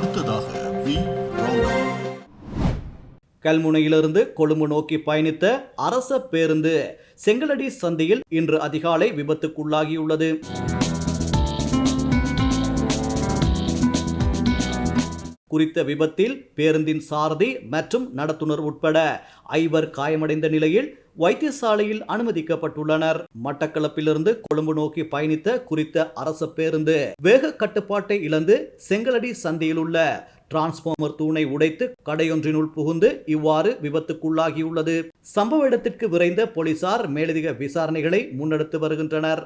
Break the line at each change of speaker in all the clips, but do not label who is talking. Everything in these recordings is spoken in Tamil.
அடுத்ததாக வி.
கல்முனையிலிருந்து கொழும்பு நோக்கி பயணித்த அரச பேருந்து செங்கலடி சந்தையில் இன்று அதிகாலை விபத்துக்குள்ளாகியுள்ளது. குறித்த விபத்தில் பேருந்தின் சாரதி மற்றும் நடத்துனர் உட்பட ஐவர் காயமடைந்த நிலையில் வைத்தியசாலையில் அனுமதிக்கப்பட்டுள்ளனர். மட்டக்களப்பிலிருந்து கொழும்பு நோக்கி பயணித்த குறித்த அரச பேருந்து வேக கட்டுப்பாட்டை இழந்து செங்கலடி சந்தையில் உள்ள டிரான்ஸ்பார்மர் தூணை உடைத்து கடையொன்றினுள் புகுந்து இவ்வாறு விபத்துக்குள்ளாகியுள்ளது. சம்பவ இடத்திற்கு விரைந்த போலீசார் மேலதிக விசாரணைகளை முன்னெடுத்து வருகின்றனர்.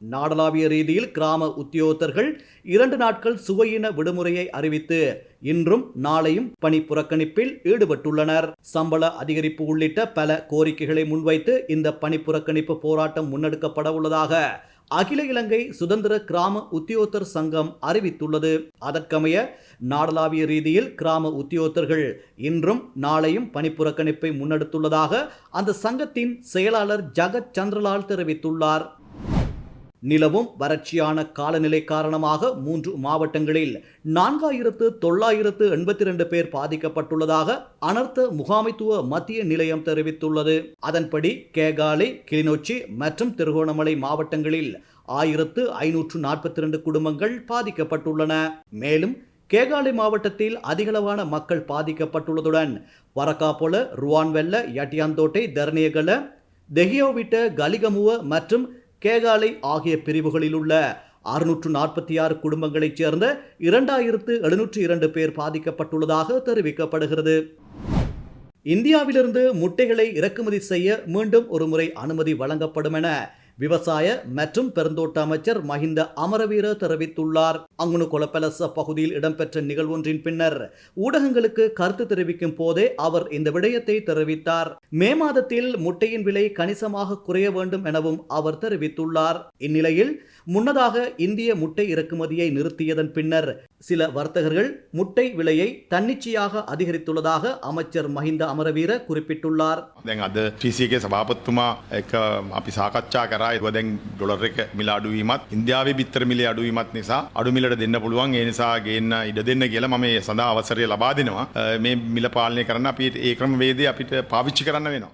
நாடளாவிய ரீதியில் கிராம உத்தியோகத்தர்கள் இரண்டு நாட்கள் சுவையின விடுமுறையை அறிவித்து இன்றும் நாளையும் பணி புறக்கணிப்பில் ஈடுபட்டுள்ளனர். சம்பள அதிகரிப்பு உள்ளிட்ட பல கோரிக்கைகளை முன்வைத்து இந்த பணி புறக்கணிப்பு போராட்டம் முன்னெடுக்கப்பட உள்ளதாக அகில இலங்கை சுதந்திர கிராம உத்தியோகத்தர் சங்கம் அறிவித்துள்ளது. அதற்கமைய நாடளாவிய ரீதியில் கிராம உத்தியோகத்தர்கள் இன்றும் நாளையும் பணிப்புறக்கணிப்பை முன்னெடுத்துள்ளதாக அந்த சங்கத்தின் செயலாளர் ஜகத் சந்திரலால் தெரிவித்துள்ளார். நிலவும் வறட்சியான காலநிலை காரணமாக மூன்று மாவட்டங்களில் நான்காயிரத்து தொள்ளாயிரத்து எண்பத்தி ரெண்டு பேர் பாதிக்கப்பட்டுள்ளதாக அனர்த்த முகாமைத்துவ மத்திய நிலையம் தெரிவித்துள்ளது. அதன்படி கேகாலை கிளிநொச்சி மற்றும் திருகோணமலை மாவட்டங்களில் ஆயிரத்து ஐநூற்று நாற்பத்தி ரெண்டு குடும்பங்கள் பாதிக்கப்பட்டுள்ளன. மேலும் கேகாலை மாவட்டத்தில் அதிகளவான மக்கள் பாதிக்கப்பட்டுள்ளதுடன் வரக்காப்பொல ருவான்வெல்ல யட்டியாந்தோட்டை தர்ணியகல தெஹியோவிட்ட கலிகமுவ மற்றும் கேகாலை ஆகிய பிரிவுகளில் உள்ள அறுநூற்று நாற்பத்தி ஆறு குடும்பங்களைச் சேர்ந்த இரண்டாயிரத்து எழுநூற்று இரண்டு பேர் பாதிக்கப்பட்டுள்ளதாக தெரிவிக்கப்படுகிறது. இந்தியாவிலிருந்து முட்டைகளை இறக்குமதி செய்ய மீண்டும் ஒருமுறை அனுமதி வழங்கப்படும் என விவசாய மற்றும் பெருந்தோட்ட அமைச்சர் மஹிந்த அமரவீர தெரிவித்துள்ளார். அங்குனு கொலப்பலச பகுதியில் இடம்பெற்ற நிகழ்வொன்றின் பின்னர் ஊடகங்களுக்கு கருத்து தெரிவிக்கும் போதே அவர் இந்த விடயத்தை தெரிவித்தார். மே மாதத்தில் முட்டையின் விலை கணிசமாக குறைய வேண்டும் எனவும் அவர் தெரிவித்துள்ளார். இந்நிலையில் முன்னதாக இந்திய முட்டை இறக்குமதியை நிறுத்தியதன் பின்னர் சில வர்த்தகர்கள் முட்டை விலையை தன்னிச்சையாக அதிகரித்துள்ளதாக அமைச்சர் மஹிந்த அமரவீர குறிப்பிட்டுள்ளார்
දැන් අද ටීසිගේ සභාපත්තුමා එක අපි සාකච්ඡා කරා එව දැන් ඩොලර් එක මිල අඩුවීමත් ඉන්දියාවේ බිත්තර මිලේ අඩුවීමත් නිසා අඩු මිලට දෙන්න පුළුවන් ඒ නිසා ගේන්න ඉඩ දෙන්න කියලා මම ඒ සඳහා අවසරය ලබා දෙනවා අ, මේ මිල පාලනය කරන්න අපි ඒ ක්‍රම වේදේ අපිට පාවිච්චි කරන්න වෙනවා